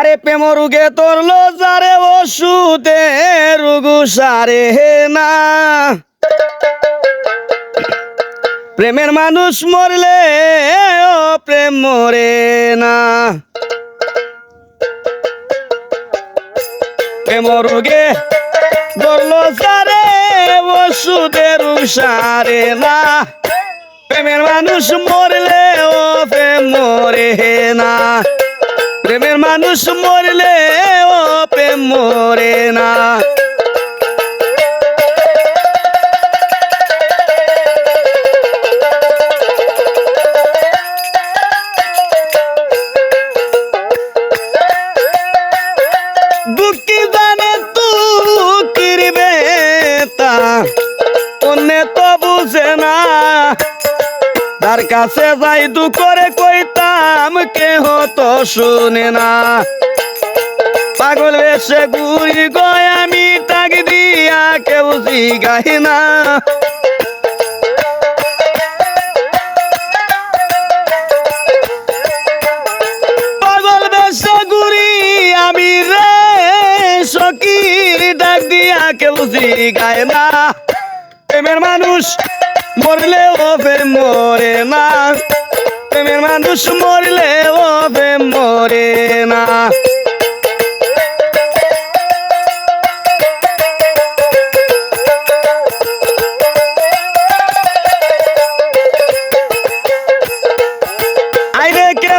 আরে প্রেম রুগে তোরলো যারে ওষুধে রুগু সারে না। প্রেমের মানুষ মরলে ও প্রেম মরে না। প্রেম রোগে ধরলো সারে ওষুধের সারে না। প্রেমের মানুষ মরলে ও প্রেম মরে না। মানুষ মরলে ও প্রেম মরে না। তো বুঝে না। তার কাছে যাই দু করে কইতাম কেহ তো শুনে না। পাগল বেশে গুড়ি গয় আমি টাক দিয়া কেউ জিগাই না। পাগল আমি দিয়া না। প্রেমের মানুষ মরলে ও প্রেম মরে না। প্রেমের মানুষ মরলে ও প্রেম মরে না।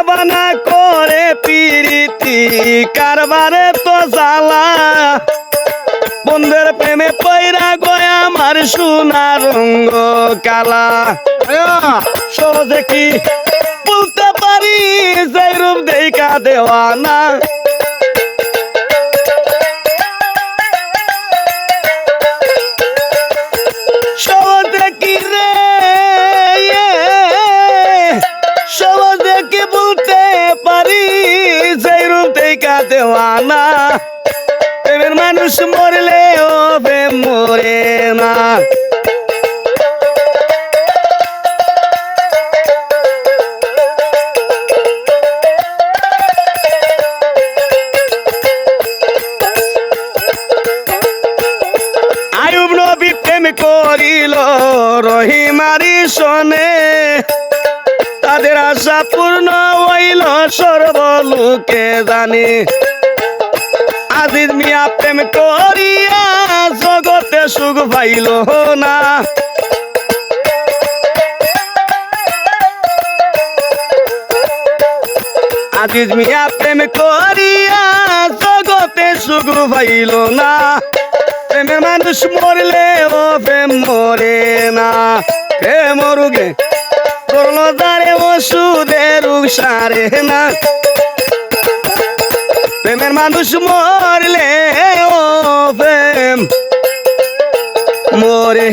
বানা করে পিরিতি কারবারে তো জ্বালা। বন্ধের প্রেমে পয়রা গয়া আমার সোনা রঙ্গ কালা। সহজে কি যে রূপ দেখা দেওয়ানা দেওয়ানা প্রেমের মানুষ মরলে ও প্রেম মরে না। করিল রহিমারি শোনে। তাদের আশা পূর্ণ হইল সর্বলোকে জানে। আজিজ মিয়া প্রেম করিয়া জগতে সুখ পাইল না। আজিজ মিয়া প্রেম করিয়া জগতে সুখ পাইল না। মানুষ মরলে ও প্রেম মরে না। হে মরুগে, করল ওষুধে রুগ সারে না। প্রেমের মানুষ মরলে ও প্রেম মরে